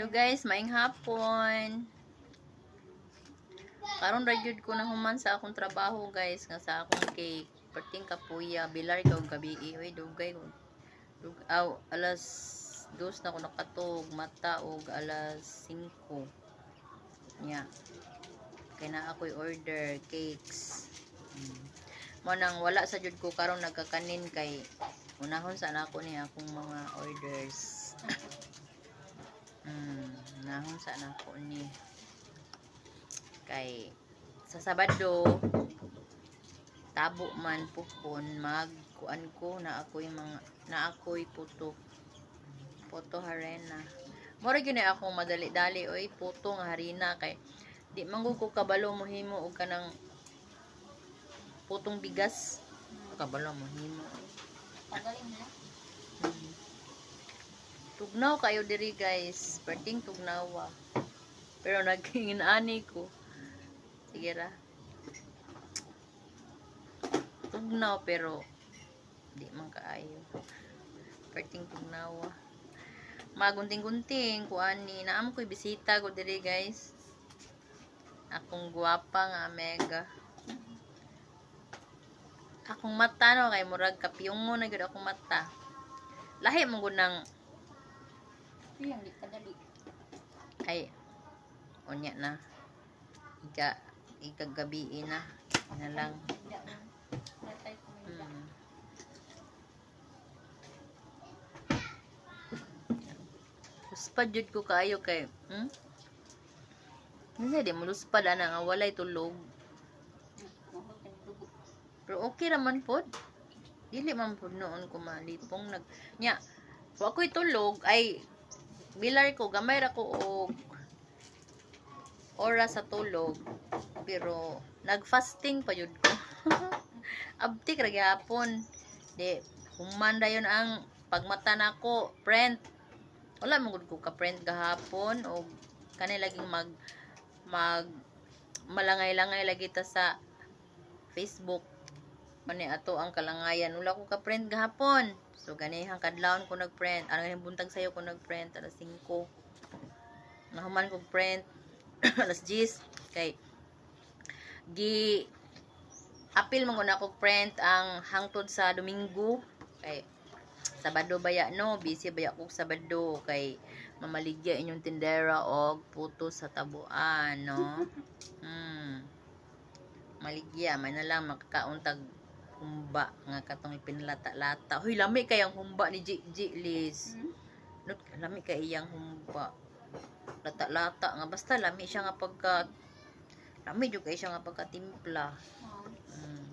Hello guys, maing hapon. Karon ra jud ko na human sa akong trabaho guys, nga sa akong cake. Perting kapuya, bilar ko gabi. Uy, dugay ko. Dug aw, alas dos na ko nakatog, mata og alas 5. Nya. Kay na ako'y order cakes. Hmm. Mo nang wala sa jud ko karon nagkakanin kay unahon sa nako ni akong mga orders. Mm, nahon sa nako ni. Kay sa Sabado tabo man pupon mag kuan ko na ako'y mga na ako'y puto. Puto harena. Mura gyud na akong madali-dali oy puto nga harina kay di man gud ko kabalo mo himo og kanang putong bigas. Kabalo mo himo Tanggalin mo. Tugnaw kayo diri guys. Perting tugnawa. Pero naging ani ko. Sige ra. Tugnaw pero di man kaayo. Perting tugnawa. Magunting-gunting ko ani naam ko'y bisita ko diri guys. Akong guwapa nga mega. Akong mata no kay murag kapiyongo na gyud akong mata. Lahi mo nang Yung di kadali. ay unya na ika ikagabi na na lang hmm. Luspad jud ko kaayo kay hmm? Hindi di mo luspad ana nga walay tulog pero okay raman pod dili man pod noon ko malipong nag nya wa ko'y tulog ay bilar ko gamay ra ko og oras sa tulog pero nag-fasting pa yun ko abtik ra gyapon di human dayon ang pagmata nako friend wala man gud ko ka friend gahapon og kanay laging mag mag malangay-langay lagi ta sa Facebook Mani ato ang kalangayan. Wala ko ka-friend gahapon. So, ganihang kadlawon ko nag-friend. Ano ganihang buntag sa'yo ko nag-friend. Alas 5. Nahuman ko friend. Alas 10. Kay, gi, apil mo ko na ko friend ang hangtod sa Domingo. Kay, Sabado baya no, busy baya ko Sabado kay mamaligya inyong tindera og puto sa tabuan no. Hmm. Maligya man na lang makakauntag humba nga katong ipinlata-lata. Hoy lami kay ang humba ni G Liz. Hmm? Not lami kay iyang humba. Lata-lata nga basta lami siya nga pagka lami jud kay siya nga pagkatimpla. Oh. Mm.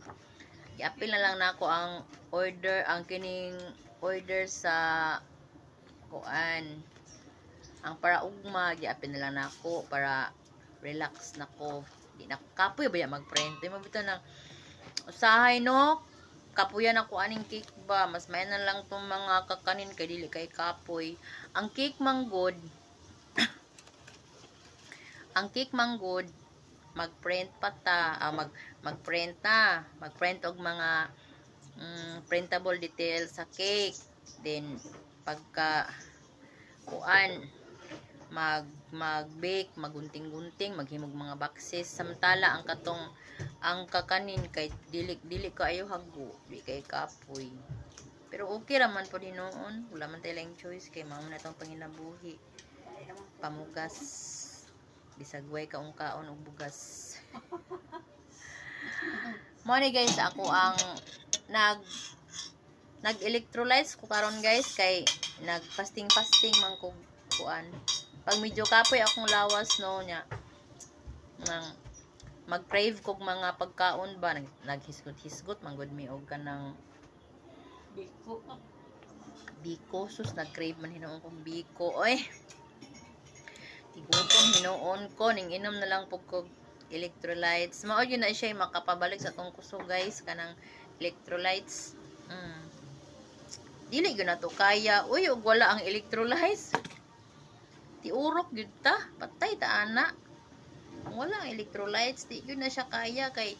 I-appeal na lang nako ang order, ang kining order sa kuan. Ang para ugma, i-appeal na lang nako para relax nako. Di na kapoy ba ya mag-print? Di mo bitaw ng usahay no. Kapuyan ako aning cake ba. Mas may na lang tong mga kakanin kay dili kay kapoy. Ang cake manggod ang cake manggod mag-print pa ta, ah, mag mag-print na, mag-print og mga mm, printable details sa cake. Then pagka kuan mag mag-bake, magunting-gunting, maghimog mga boxes samtala ang katong ang kakanin kay dili dili kaayo hago, di kay kapoy. Pero okay raman po din noon. Wala man tayo lang choice kay mao na tong panginabuhi. Pamugas. Bisag way kaong kaon og bugas. Mo ni guys, ako ang nag nag electrolytes ko karon guys kay nag fasting fasting man ko kuan. Pag medyo kapoy akong lawas no nya nang mag-crave kog mga pagkaon ba? Nag naghisgot-hisgot man gud mi og kanang Biko. biko? Sus nag-crave man hinoon kong biko oy. Igutom hinoon ko. Ning inom na lang pug kog electrolytes. Mao yun na siya makapabalik sa tong kuso guys kanang electrolytes. Mm. dili gyud na to kaya. Uy wala ang electrolytes. Tiurok gyud ta. Patay ta ana Kung wala ang electrolytes di gyud na siya kaya kay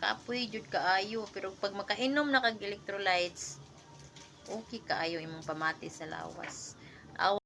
kapoy jud kaayo. Pero pag makainom na kag electrolytes okay kaayo imong pamati sa lawas